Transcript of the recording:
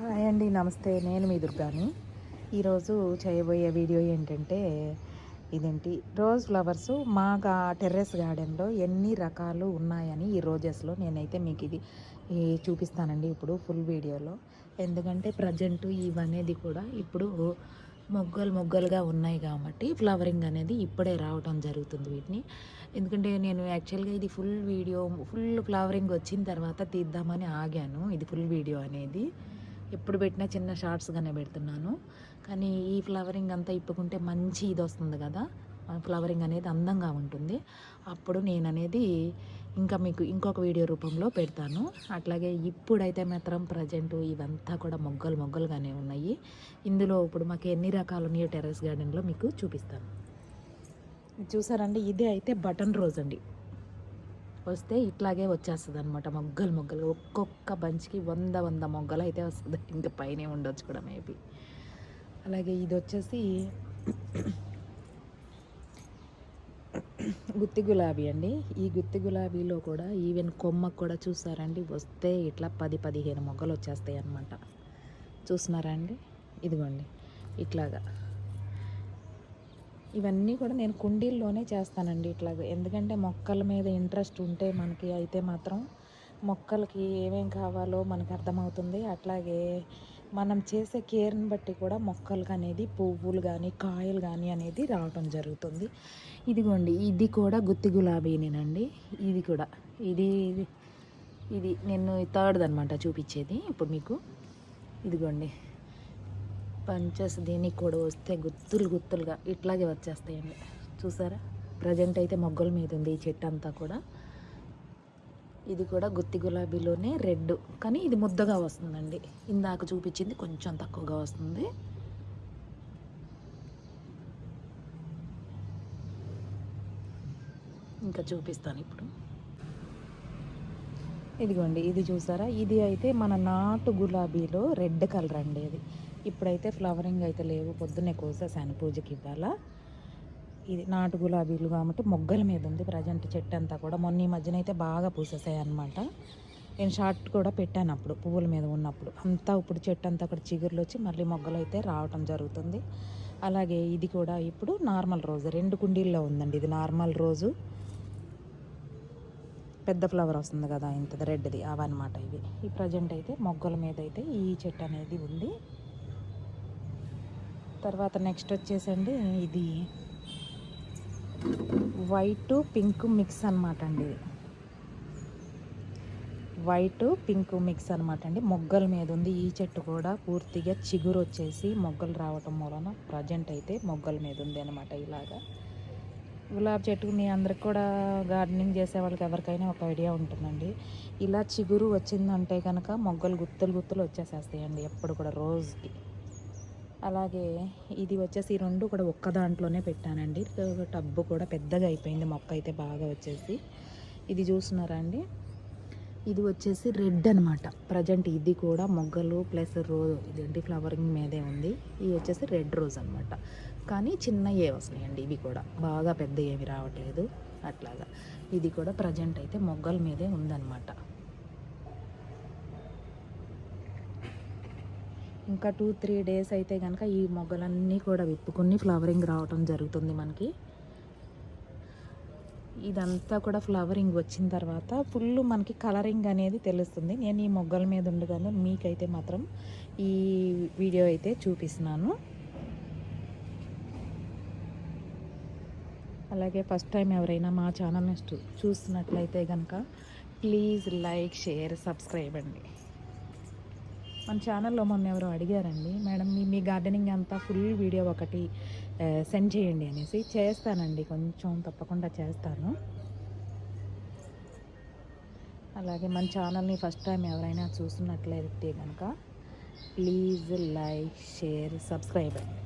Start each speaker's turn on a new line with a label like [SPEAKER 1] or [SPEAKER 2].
[SPEAKER 1] Hi అండి నమస్తే. నేను మీ దుర్గాని. ఈరోజు చేయబోయే వీడియో ఏంటంటే ఇదేంటి? రోజ్ ఫ్లవర్స్ మా గా టెర్రస్ గార్డెన్లో ఎన్ని రకాలు ఉన్నాయని ఈ రోజెస్లో నేనైతే మీకు ఇది చూపిస్తానండి ఇప్పుడు ఫుల్ వీడియోలో. ఎందుకంటే ప్రజెంట్ ఇవనేది కూడా ఇప్పుడు మొగ్గలు మొగ్గలుగా ఉన్నాయి కాబట్టి ఫ్లవరింగ్ అనేది ఇప్పుడే రావటం జరుగుతుంది వీటిని. ఎందుకంటే నేను యాక్చువల్గా ఇది ఫుల్ వీడియో ఫుల్ ఫ్లవరింగ్ వచ్చిన తర్వాత తీద్దామని ఆగాను. ఇది ఫుల్ వీడియో అనేది. ఎప్పుడు పెట్టినా చిన్న షార్ట్స్గానే పెడుతున్నాను. కానీ ఈ ఫ్లవరింగ్ అంతా ఇప్పుకుంటే మంచి ఇది వస్తుంది కదా. ఫ్లవరింగ్ అనేది అందంగా ఉంటుంది. అప్పుడు నేను అనేది ఇంకా మీకు ఇంకొక వీడియో రూపంలో పెడతాను. అట్లాగే ఇప్పుడైతే మాత్రం ప్రజెంట్ ఇవంతా కూడా మొగ్గలు మొగ్గలుగానే ఉన్నాయి. ఇందులో ఇప్పుడు మాకు ఎన్ని రకాలు ఉన్నాయో టెర్రస్ గార్డెన్లో మీకు చూపిస్తాను. చూసారండి? ఇదే అయితే బటన్ రోజ్ అండి. వస్తే ఇట్లాగే వచ్చేస్తుంది అనమాట మొగ్గలు మొగ్గలు. ఒక్కొక్క బంచ్కి వంద వంద మొగ్గలు అయితే వస్తుంది. ఇంకా పైనే ఉండొచ్చు కూడా మేబీ. అలాగే ఇది వచ్చేసి గుత్తి గులాబీ అండి. ఈ గుత్తి గులాబీలో కూడా ఈవెన్ కొమ్మకు కూడా చూసారండి? వస్తే ఇట్లా పది పదిహేను మొగ్గలు వచ్చేస్తాయి అనమాట చూస్తున్నారా అండి? ఇదిగోండి. ఇట్లాగా. ఇవన్నీ కూడా నేను కుండీల్లోనే చేస్తానండి ఇట్లాగ. ఎందుకంటే మొక్కల మీద ఇంట్రెస్ట్ ఉంటే మనకి అయితే మాత్రం మొక్కలకి ఏమేం కావాలో మనకు అర్థమవుతుంది. అట్లాగే మనం చేసే కేర్ని బట్టి కూడా మొక్కలకు అనేది పువ్వులు కానీ కాయలు కానీ అనేది రావటం జరుగుతుంది. ఇదిగోండి ఇది కూడా గుత్తి గులాబీనేనండి. ఇది కూడా. ఇది ఇది నేను థర్డ్ అనమాట చూపించేది. ఇప్పుడు మీకు ఇదిగోండి. పంచెస్ దీనికి కూడా వస్తే గుత్తులు గుత్తులుగా ఇట్లాగే వచ్చేస్తాయండి. చూసారా? ప్రజెంట్ అయితే మొగ్గల మీద ఉంది ఈ చెట్టు అంతా కూడా. ఇది కూడా గుత్తి గులాబీలోనే రెడ్. కానీ ఇది ముద్దగా వస్తుందండి. ఇందాక చూపించింది కొంచెం తక్కువగా వస్తుంది. ఇంకా చూపిస్తాను ఇప్పుడు. ఇదిగోండి ఇది చూసారా? ఇది అయితే మన నాటు గులాబీలో రెడ్ కలర్ అండి ఇది ఇప్పుడైతే ఫ్లవరింగ్ అయితే లేవు. పొద్దున్నే కోసేసాను పూజకి ఇవ్వాలా? ఇది నాటు గులాబీలు కాబట్టి మొగ్గల మీద ఉంది. ప్రజెంట్ చెట్టు అంతా కూడా. మొన్న ఈ మధ్యన అయితే బాగా పూసేసాయి అనమాట నేను షార్ట్ కూడా పెట్టాను అప్పుడు పువ్వుల మీద ఉన్నప్పుడు. అంతా ఇప్పుడు చెట్టు అంతా అక్కడ చిగురులు వచ్చి మళ్ళీ మొగ్గలు అయితే రావటం జరుగుతుంది. అలాగే ఇది కూడా ఇప్పుడు నార్మల్ రోజు. రెండు కుండీల్లో ఉందండి ఇది నార్మల్ రోజు. పెద్ద ఫ్లవర్ వస్తుంది కదా ఇంత రెడ్ది అవన్నమాట ఇవి. ఈ ప్రజెంట్ అయితే మొగ్గల మీద అయితే ఈ చెట్టు అనేది ఉంది. తర్వాత నెక్స్ట్ వచ్చేసండి ఇది వైట్ పింక్ మిక్స్ అనమాట అండి వైటు వైట్ పింక్ మిక్స్ అనమాట అండి. మొగ్గల మీద ఉంది ఈ చెట్టు కూడా పూర్తిగా చిగురు వచ్చేసి మొగ్గలు రావటం మూలన ప్రజెంట్ అయితే మొగ్గల మీద ఉంది అనమాట ఇలాగా. గులాబీ చెట్టు మీ అందరికి కూడా గార్డెనింగ్ చేసే వాళ్ళకి ఎవరికైనా ఒక ఐడియా ఉంటుందండి. ఇలా చిగురు వచ్చిందంటే కనుక మొగ్గలు గుత్తులు గుత్తులు వచ్చేసేస్తాయండి ఎప్పుడు కూడా రోజుకి. అలాగే ఇది వచ్చేసి రెండు కూడా ఒక్క దాంట్లోనే పెట్టానండి. టబ్బు కూడా పెద్దగా అయిపోయింది మొక్క అయితే బాగా వచ్చేసి. ఇది చూస్తున్నారా అండి? ఇది వచ్చేసి రెడ్ అనమాట ప్రజెంట్ ఇది కూడా మొగ్గలు ప్లస్ రోజ్ ఇదేంటి ఫ్లవరింగ్ మీదే ఉంది. ఇది వచ్చేసి రెడ్ రోజ్ అనమాట కానీ చిన్నయే వస్తున్నాయండి ఇవి కూడా. బాగా పెద్ద ఏమి రావట్లేదు అట్లాగా. ఇది కూడా ప్రజెంట్ అయితే మొగ్గల మీదే ఉందన్నమాట. ఇంకా టూ త్రీ డేస్ అయితే కనుక ఈ మొగ్గలన్నీ కూడా విప్పుకుని ఫ్లవరింగ్ రావటం జరుగుతుంది మనకి. ఇదంతా కూడా ఫ్లవరింగ్ వచ్చిన తర్వాత ఫుల్ మనకి కలరింగ్ అనేది తెలుస్తుంది. నేను ఈ మొగ్గల మీద ఉండగానే మీకైతే మాత్రం ఈ వీడియో అయితే చూపిస్తున్నాను. అలాగే ఫస్ట్ టైం ఎవరైనా మా ఛానల్ని చూస్తున్నట్లయితే కనుక ప్లీజ్ లైక్ షేర్ సబ్స్క్రైబ్ అండి. మన ఛానల్లో మొన్న ఎవరో అడిగారండి మేడం మీ మీ గార్డెనింగ్ అంతా ఫుల్ వీడియో ఒకటి సెండ్ చేయండి అనేసి. చేస్తానండి కొంచెం తప్పకుండా చేస్తాను. అలాగే మన ఛానల్ని ఫస్ట్ టైం ఎవరైనా చూస్తున్నట్లయితే కనుక ప్లీజ్ లైక్ షేర్ సబ్స్క్రైబ్ అండి.